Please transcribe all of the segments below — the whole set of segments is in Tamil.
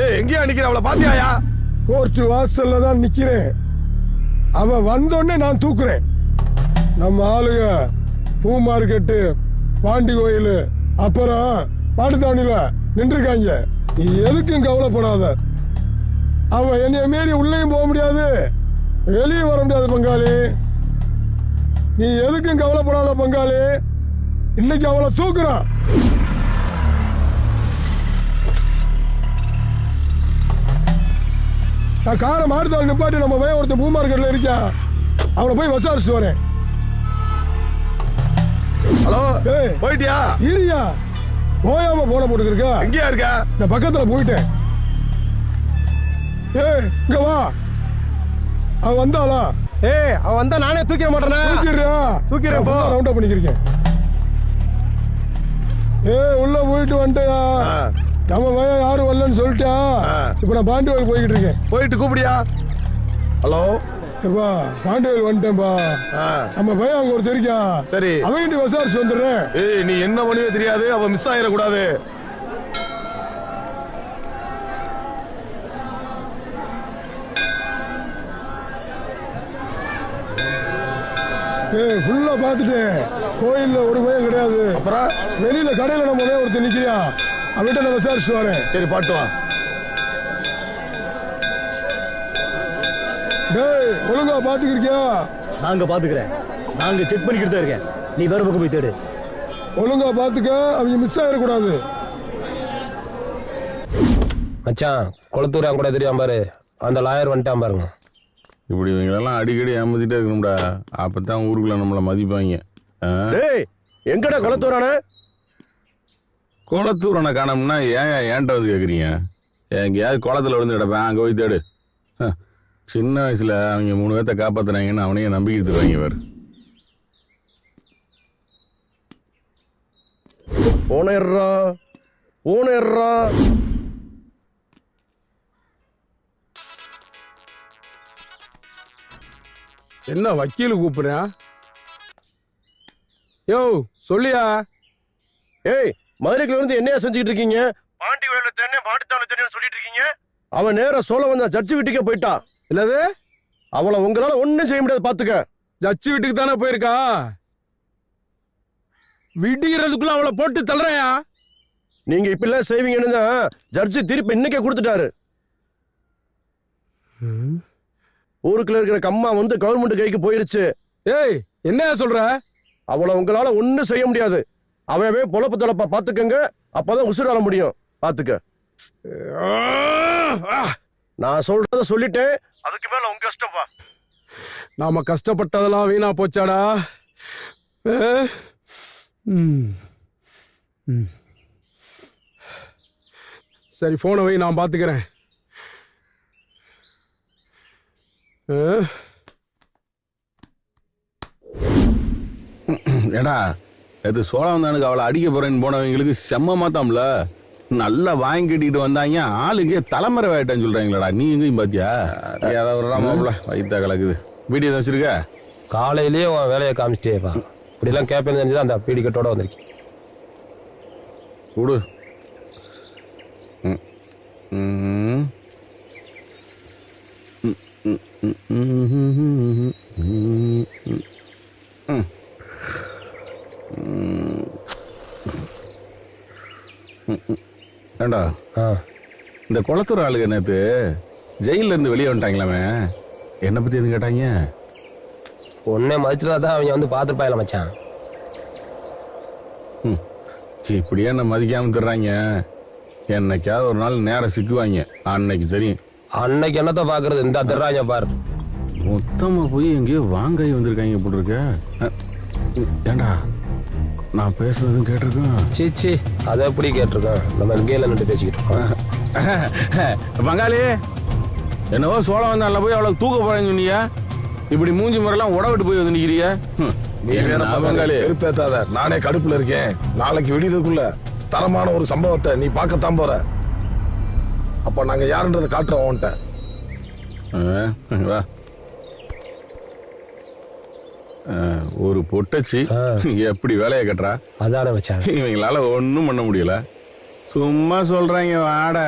ஏய் எங்கேயா நிக்கிற? அவளை பாத்தியாயா? கோர்ட் வாசல்ல தான் நிக்கிறேன். அவ வந்தோடனே நான் தூக்குறேன். நம்ம ஆளுங்க பூ மார்க்கெட்டு பாண்டி கோயில் அப்புறம் மாட்டுத்தாவணியில நின்றுருக்காங்க. நீ எதுக்கும் கவலைப்படாத. அவ என்னைய மீறி உள்ளேயும் போக முடியாது. வெளியே வர முடியாது பங்காளி. நீ எதுக்கும் கவலைப்படாத பங்காளி. இன்னைக்கு அவளை தூக்குறான். நான் காரை மாடுத்தாள் நிப்பாட்டி நம்ம பையன் ஒருத்தன் பூ மார்க்கெட்ல இருக்கான் அவனை போய் விசாரிச்சுட்டு வரேன். ஹலோ ஏய். போயிட்டியா? ஈரியா போயாம போன போட்டுருக்க எங்கேயா இருக்க? இந்த பக்கத்துல போயிட்டேன். ஏய் இங்க வா. அவ வந்தாளா? ஏய் அவன் வந்தா நானே தூக்கிட மாட்டேனா? தூக்கிடுறா. தூக்கிடுறேன், போ. ரவுண்ட் அப் பண்ணிக்கிறேன் ஏய் உள்ள போயிட்டு வந்துட்டியா. நம்ம பையன் யாரும் வரலன்னு சொல்லிட்டா ஆ. இப்போ நான் பாண்டி வயல் போய்கிட்டு இருக்கேன். போயிட்டு கூப்பிடியா? ஹலோ? ஏப்பா பாண்டி வயல் வந்துட்டேன்பா நம்ம பையன் அங்க ஒருத்தர் இருக்கான். சரி. அவங்கிட்ட விசாரிச்சு வந்துடுறேன். ஏய் நீ என்ன பண்ணுவே தெரியாது? அவ மிஸ் ஆயிடக்கூடாது. ஏய் ஃபுல்லா பார்த்துட்டேன். கோயில்ல ஒரு பையன் கிடையாது. அப்புறம்? வெளியில கடையில நம்ம ஒருத்தர் நிக்கிறான். அவன்கிட்ட நான் விசாரிச்சுட்டு வரேன். சரி பாட்டு வா. டேய் ஒழுங்கா பாத்துக்கிறியா நாங்க பாத்துக்கிறேன். நாங்க செக் பண்ணிக்கிட்டு தான் இருக்கேன். நீ வேற பக்கம் போய் தேடு. ஒழுங்கா பாத்துக்க அவங்க மிஸ் ஆயிடக்கூடாது. மச்சான் கொளத்தூரான் கூட தெரியாம பாரு? அந்த லாயர் வந்துட்டான் பாருங்க. இப்படி இவங்களெல்லாம் அடிக்கடி ஏமாத்திட்டே இருக்கணும்டா. அப்பதான் ஊருக்குள்ள நம்மளை மதிப்பாங்க? டேய் எங்கடா குளத்தூரானே? குளத்தூரனை காணோம்னா ஏன் ஏன்ட்ட வந்து கேட்குறீங்க எங்கேயாவது குளத்துல விழுந்து கிடப்பேன். அங்கே போய் தேடு. சின்ன வயசுல அவங்க மூணு பேர்த்த காப்பாத்துனாங்கன்னு அவனையே நம்பிக்கிட்டு தருவாங்க வேறு ஓனர்ரா ஓனர்ரா என்ன வக்கீல் கூப்பிடுறேன் யோ சொல்லியா? ஏய் மதுரைக்குள்ள இருந்து என்னையா செஞ்சுக்கிட்டு இருக்கீங்க? பாண்டி கோயில தென்னை மாட்டுத்தாவணி தென்னு சொல்லிட்டு இருக்கீங்க? அவன் நேரா சோழ வந்தா ஜட்ஜு வீட்டுக்கே போயிட்டா. என்னது? அவளை உங்களால ஒண்ணும் செய்ய முடியாது பாத்துக்க. ஜட்ஜி வீட்டுக்கு தானே போயிருக்கா? விடிகிறதுக்குள்ள அவளை போட்டு தள்ளுறையா நீங்க இப்படிலாம் செய்வீங்கன்னு தான் ஜட்ஜு திருப்பி இன்னைக்கே கொடுத்துட்டாரு. ஊருக்குள்ள இருக்கிற கம்மா வந்து கவர்மெண்ட் கைக்கு போயிருச்சு. ஏய் என்ன சொல்ற? அவளை உங்களால ஒண்ணும் செய்ய முடியாது. அவவே பொழப்பு தலப்பா பாத்துக்கங்க அப்பதான் உசுர் வாழ முடியும் பாத்துக்க நான் சொல்றத சொல்லிட்டேன் அதுக்கு மேல உங்க இஷ்டப்பா நாம கஷ்டப்பட்டதெல்லாம் வீணா போச்சாடா ஏ? ம். ம். சரி போனை வை நான் பாத்துக்கிறேன் ஏ? ஏடா இது சோழவந்தானுக்கு அவளை அடிக்க போறேன்னு போனவங்களுக்கு செம்ம மாத்தாம்ல நல்லா வாங்கி கட்டிட்டு வந்தாங்க. ஆளுங்க தலைமுறை ஆயிட்டேன்னு சொல்றாங்களேடா. நீ எங்கேயும் பாத்தியா? ஏதாவது மாப்பிள? வயித்தா கலக்குது. வீடியோ வச்சிருக்க? காலையிலேயே உன் வேலையை காமிச்சிட்டேப்பா. இப்படிலாம் கேட்பேன்னு தெரிஞ்சு அந்த பீடி கட்டோட வந்திருக்கேன் கொடு ம். ம். ம், ம், ம், ம், ம், ம், ம். ம். ம், ம். ஏண்டா இந்த குளத்தூர் ஆளுங்க நேத்து ஜெயில இருந்து வெளியே வந்துட்டாங்களாமே. என்னை பத்தி எதுவும் கேட்டாங்க? உன்னை மதிச்சுட்டா தான் அவங்க வந்து பார்த்துருப்பாயில மச்சான். ம். இப்படியே என்ன மதிக்காம தர்றாங்க? என்னைக்காவது ஒரு நாள் நேரம் சிக்குவாங்க. அன்னைக்கு தெரியும். அன்னைக்கு என்னத்த பார்க்கறது? இந்த திர்றாங்க பாரு. மொத்தமா போய் எங்கேயோ வாங்காய் வந்திருக்காங்க போட்டு இருக்க ஏண்டா? நான் பேசுனதும் கேட்டிருக்கேன். சீச்சி அதை எப்படி கேட்டிருக்கேன்? நம்ம இங்கேயில நின்று பேசிக்கிட்டு இருக்கோம். பங்காளி என்னவோ சோழம் வந்தால போய் அவ்வளவு தூக்க போறேன்னு சொன்னீங்க. இப்படி மூஞ்சி முறையெல்லாம் உடவிட்டு போய் வந்து நிக்கிறிய ம், நீ வேற பங்காளி வெறுப்பேத்தாத. நானே கடுப்புல இருக்கேன். நாளைக்கு விடியதுக்குள்ள தரமான ஒரு சம்பவத்தை நீ பார்க்கத்தான் போற. அப்ப நாங்க யாருன்றதை காட்டுறோம் உன்கிட்ட. ஆ, வா. ஒரு பொட்டச்சி. எப்படி வேலையை கட்டுறா? அதானே மச்சான். இவங்களால ஒன்றும் பண்ண முடியல. சும்மா சொல்றாங்க வாட.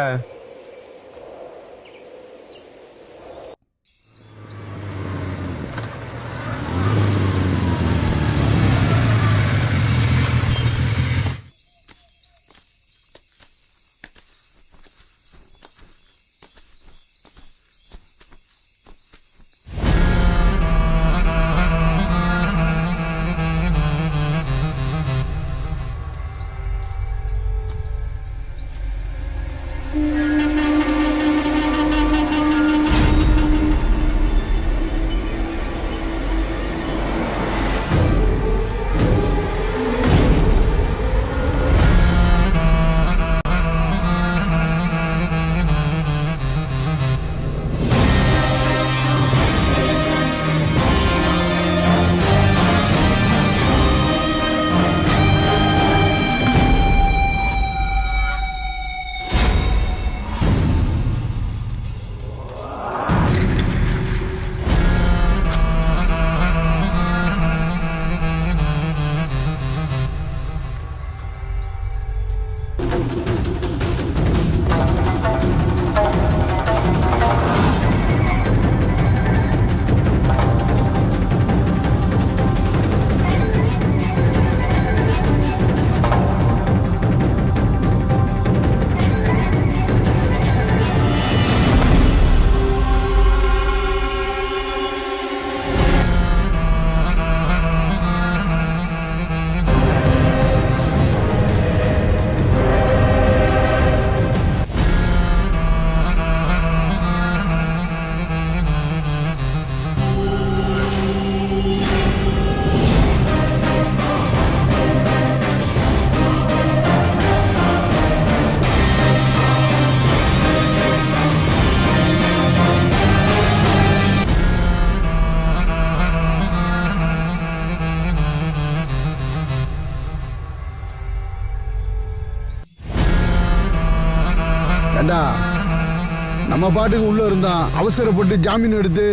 நம்ம பாட்டுக்கு உள்ள இருந்தான் அவசரப்பட்டு ஜாமீன் எடுத்து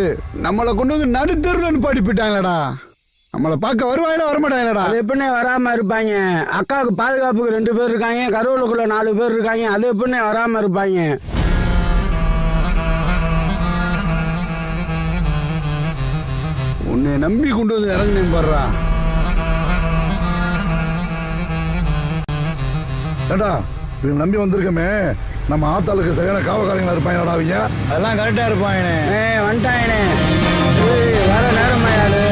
நம்மளை கொண்டு வந்து நடுத்தருன்னு நிப்பாட்டி போயிட்டாங்களடா நம்மளை பார்க்க வருவாங்களா வரமாட்டாங்களடா. அது எப்படிண்ணே வராம இருப்பாங்க? அக்காவுக்கு பாதுகாப்புக்கு ரெண்டு பேர் இருக்காங்க கருவலுக்குள்ள நாலு பேர் இருக்காங்க அது எப்படிண்ணே வராம இருப்பாங்க? உன்னை நம்பி கொண்டு வந்து இறங்குனேன் பாடுறா ஏண்டா இவங்க நம்பி வந்திருக்கமே. நம்ம ஆத்தாளுக்கு சரியான காவக்காரங்களா இருப்பாங்களாடா அவங்க? அதெல்லாம் கரெக்டா இருப்பாங்கண்ணே. ஏ வந்துட்டாங்கண்ணே. வர நேரமாயாரு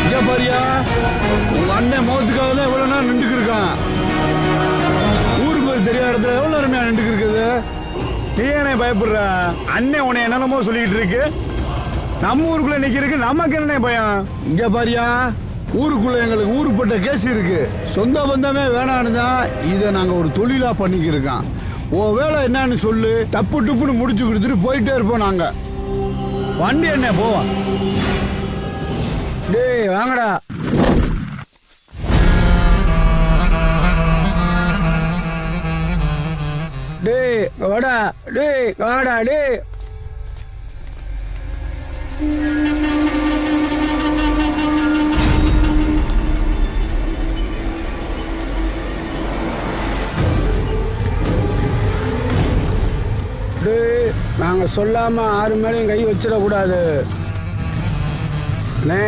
இங்க பாரியா? உங்க அண்ணன் முகத்துக்காக தான் எவ்வளவு நேரம் நின்றுக்கு இருக்கான். ஊருக்கு பேர் தெரியாத இடத்துல எவ்வளவு நேரமே நின்றுக்கு இருக்குது? நீ பயப்படுற? அண்ணன் உன்னை என்னென்னமோ சொல்லிட்டு இருக்கு. நம்ம ஊருக்குள்ள நிக்கிறதுக்கு நமக்கு என்ன பயம்? இங்க பாரியா ஊருக்குள்ள எங்களுக்கு ஊருப்பட்ட கேஸ் இருக்கு. சொந்த பந்தமே வேணான்னு தான் இதை நாங்க ஒரு தொழிலா பண்ணிக்கிருக்கோம். உன் வேலை என்னன்னு சொல்லு தப்பு டுப்புன்னு முடிச்சு கொடுத்துட்டு போயிட்டே இருப்போம் நாங்க. வண்டி என்ன போவான் டேய் வாங்கடா. டேய் வாடா. டேய் வாடா டேய். டேய் நாங்க சொல்லாம ஆறு மேலேயும் கை வச்சிடக்கூடாது. அண்ணே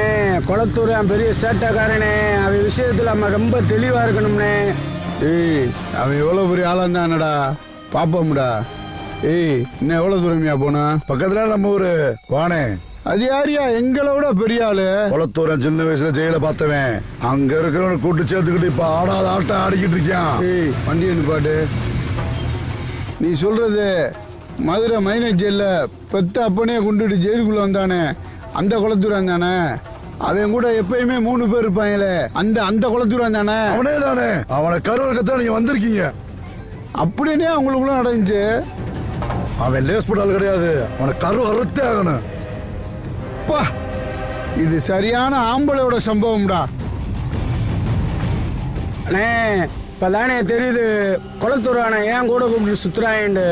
குளத்தூர் என் பெரிய சேட்டைக்காரனே அவன் விஷயத்துல நம்ம ரொம்ப தெளிவா இருக்கணும்னே. ஏய் அவன் எவ்வளவு பெரிய ஆளாக இருந்தானடா பாப்போம்டா. ஏய் இன்னும் எவ்வளவு தூரமையா போனா? பக்கத்துல நம்ம ஊரு. வானே அது யாரியா? எங்களை விட பெரிய ஆளு. குளத்தூரன் சின்ன வயசுல ஜெயில பார்த்தவன். அங்க இருக்கிறவனை கூட்டு சேர்த்துக்கிட்டு இப்ப ஆடாத ஆட்டம் ஆடிக்கிட்டு இருக்கான் வண்டி நிப்பாட்டு நீ சொல்றது மதுரை மைனஸ் ஜெயில பெத்த அப்பனே கொண்டுட்டு ஜெயிலுக்குள்ள வந்தானே. அந்த குளத்தூரம் தானே? அவன் கூட எப்பயுமே மூணு பேர் இருப்பாங்களே அந்த அந்த குளத்தூரம் தானே? அவனே தானே? அவனை கருவறுக்கத்தான் நீங்க வந்திருக்கீங்க. அப்படின்னே அவங்களுக்குள்ள நடந்துச்சு. அவன் லேஸ் போட்டால் கிடையாது. அவனை கரு அறுத்தே ஆகணும். அப்பா இது சரியான ஆம்பளையோட சம்பவம்டா. அண்ணே இப்பதானே தெரியுது குளத்தூர் ஏன் கூட கூப்பிட்டு சுத்துறாயண்டு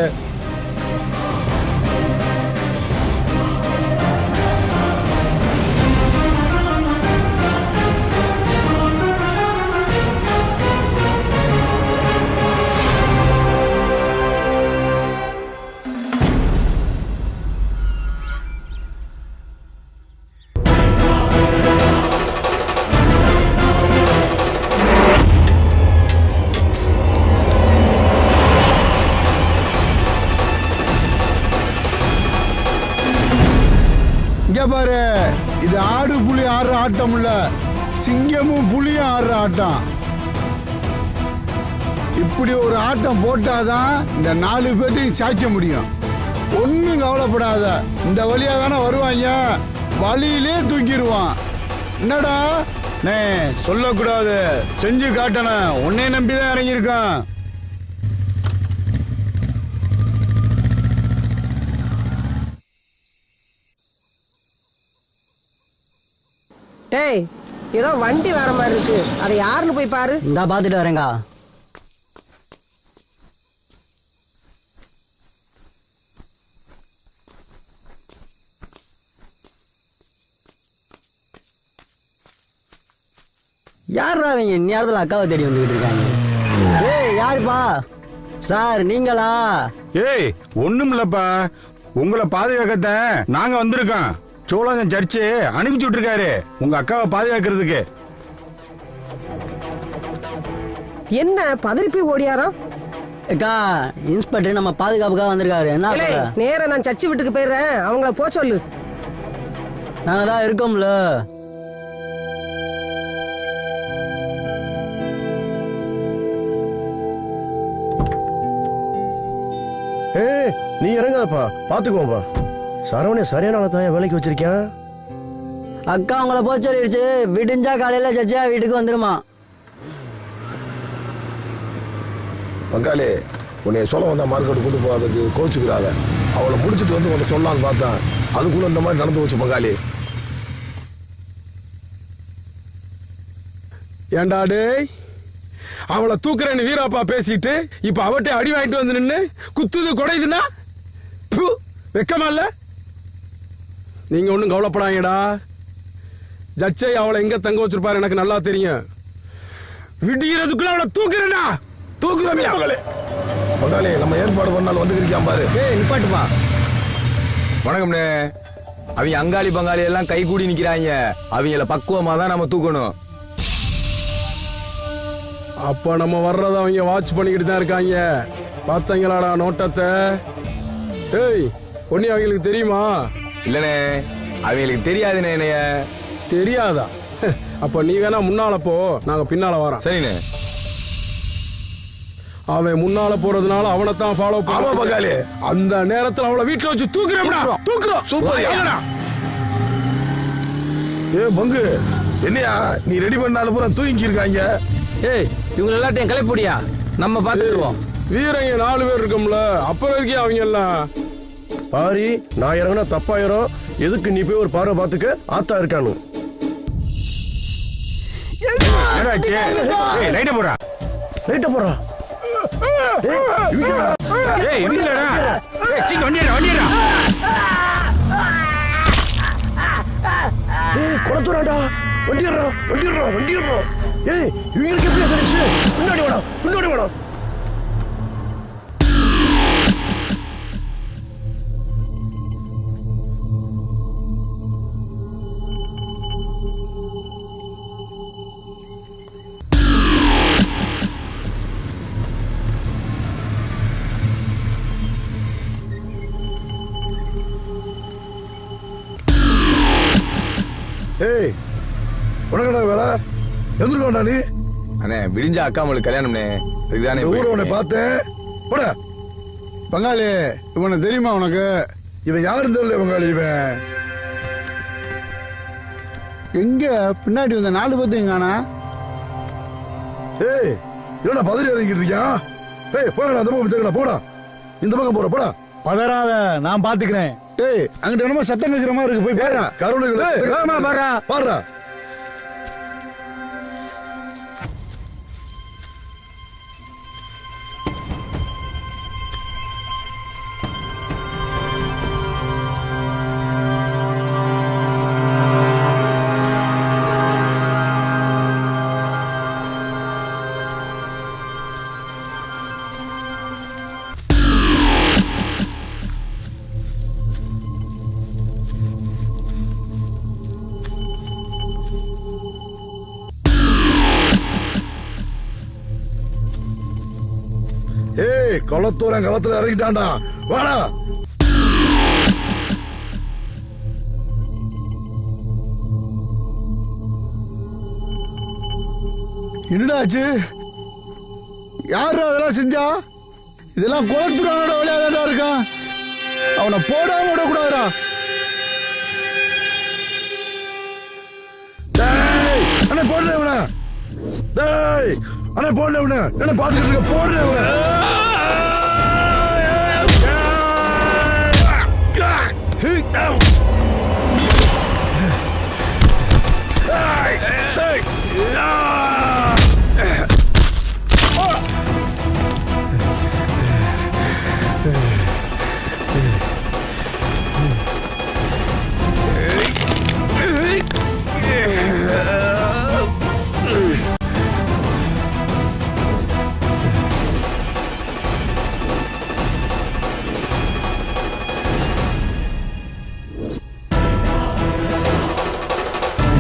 ஆட்டம் இல்ல சிங்கமும் புலியும் ஆடுற ஆட்டம். இப்படி ஒரு ஆட்டம் போட்டாதான் இந்த நாலு பேர்த்தையும் சாய்க்க முடியும். ஒன்றும் கவலைப்படாத. இந்த வழியா தானே வருவாங்க. வழியிலே தூக்கிடுவான். என்னடா? நே சொல்லக்கூடாது. செஞ்சு காட்டணும். உன்னை நம்பி தான் இறங்கியிருக்கான். டேய் ஏதோ வண்டி வர மாதிரி இருக்கு. அதை யாருன்னு போய் பாரு. இந்தா பார்த்துட்டு வரேங்கா யாரா அவங்க இந்நேரத்தில் அக்காவை தேடி வந்துகிட்டு இருக்காங்க? ஏய் யாருப்பா? சார் நீங்களா? ஏய் ஒண்ணும் இல்லப்பா உங்களை பாதுகாக்கத்தான் நாங்க வந்திருக்கோம். சோழன் சர்ச்சு அனுப்பிச்சு விட்டுருக்காரு. உங்க அக்காவை பாதுகாக்கிறதுக்கு. என்ன பதறி போய் ஓடியாராம் அக்கா இன்ஸ்பெக்டர் நம்ம பாதுகாப்புக்காக வந்திருக்காரு. என்ன நேரா நான் சர்ச்சு வீட்டுக்கு போயிடுறேன். அவங்கள போ சொல்லு. நாங்க தான் இருக்கோம்ல. ஏய் நீ இறங்காதப்பா. பாத்துக்குவோம்ப்பா சரவணே சரியான ஆளை தான் வேலைக்கு வச்சிருக்கேன் அக்கா உங்களை போக சொல்லிருச்சு விடிஞ்சா காலையில சச்சியா வீட்டுக்கு வந்துருமா. பங்காளி உன்னை சொல்ல வந்தா மார்க்கெட் கொண்டு போகிறதுக்கு கோச்சுக்கிறாத. அவளை முடிச்சிட்டு வந்து உன்னை சொல்லலான்னு பார்த்தேன் அதுக்குள்ள இந்த மாதிரி நடந்து போச்சு பங்காளி. ஏண்டா டேய்? அவளை தூக்குறேன்னு வீராப்பா பேசிட்டு இப்ப அவட்டே அடி வாங்கிட்டு வந்து நின்னு குத்துது குடையுதுன்னா வெக்கமா இல்ல? நீங்க ஒன்றும் கவலைப்படாங்கடா ஜட்ஜை அவளை எங்க தங்க வச்சிருப்பாரு எனக்கு நல்லா தெரியும். விடியறதுக்குள்ள அவளை தூக்குறேன்னா தூக்குதாமியா மகளே மகளே நம்ம ஏற்பாடு பண்ணாலும் வந்துருக்கான் பாரு. ஏய் நிப்பாட்டுப்பா. வணக்கம்ண்ணே அவங்க அங்காளி பங்காளி எல்லாம் கை கூடி நிக்கிறாங்க. அவங்கள பக்குவமா தான் நம்ம தூக்கணும். அப்ப நம்ம வர்றத அவங்க வாட்ச் பண்ணிக்கிட்டு தான் இருக்காங்க. பார்த்தீங்களாடா நோட்டத்தை? ஏய் ஒன்னி அவங்களுக்கு தெரியுமா? இல்லனே அவங்களுக்கு தெரியாதுண்ணே என்னைய. தெரியாதா? அப்ப நீ வேணா முன்னால போ நாங்க பின்னால வரோம். சரிண்ணே அவன் முன்னால போறதுனால அவனை தான் ஃபாலோ ஆமா பங்காளி. அந்த நேரத்துல அவளை வீட்டுல வச்சு தூக்குறேன்டா தூக்குறோம் சூப்பர். ஏ பங்கு என்னையா? நீ ரெடி பண்ணாலும் பூரா தூங்கி இருக்காங்க. ஏய் இவங்க எல்லாத்தையும் கிளப்பிடியா நம்ம பாத்துக்குவோம் வீரங்க நாலு பேர் இருக்கோம்ல. அப்புறம் இருக்கே அவங்க எல்லாம்? பாரி நான் இறங்கினா தப்பாயிரும். எதுக்கு நீ போய் ஒரு பார்வை பார்த்துக்க? ஆத்தா இருக்கானு. லைட்ட போடா ரைட்ட போறா ஏய் இவங்களடா ஏய் சீக்கிரம் வண்டியடா வண்டியடா. ஏய் குளத்துறாடா ஏய் இவங்களுக்கு எப்படி தெரிஞ்சு முன்னாடி வேணாம் முன்னாடி வேணாம் எந்திருக்கோண்டா நீ. அண்ணே விடிஞ்சா அக்கா அவங்களுக்கு கல்யாணம்ண்ணே. இதுதானே ஊரை உன்னை பார்த்தேன் போட. பங்காளி இவனை தெரியுமா உனக்கு? இவன் யாருன்னு தெரியல பங்காளி இவன். எங்க? பின்னாடி வந்த நாலு பேர்த்தையும் காணா. ஏய் என்னடா பதறி இறங்கிட்டு இருக்கியா? ஏய் போடா அந்த பக்கம் தெரியுடா போடா. இந்த பக்கம் போற போடா. பதறாத நான் பாத்துக்கிறேன். டேய் அங்கிட்ட என்னமோ சத்தம் கேட்கிற மாதிரி இருக்கு போய் பாரு. கருணை பாடுறா ஏய் குளத்தூரன் களத்துல இறங்கிட்டான்டா. வாடா. என்னடா ஆச்சு? யாரு அதெல்லாம் செஞ்சா? இதெல்லாம் குளத்துறானோட விளையாடா இருக்கான் அவனை போடாம விடக்கூடாதுடா. டேய் போடுறேன் டேய் அண்ணே போடல இவன. என்ன பாத்துக்கிட்டு இருக்க போடுறேன்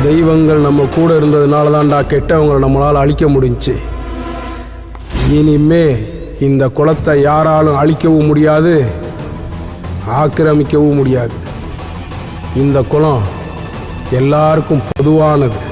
தெய்வங்கள் நம்ம கூட இருந்ததுனால தான்டா கெட்டவங்களை நம்மளால் அழிக்க முடிஞ்சுச்சு இனிமே இந்த குளத்தை யாராலும் அழிக்கவும் முடியாது ஆக்கிரமிக்கவும் முடியாது. இந்த குளம் எல்லாருக்கும் பொதுவானது.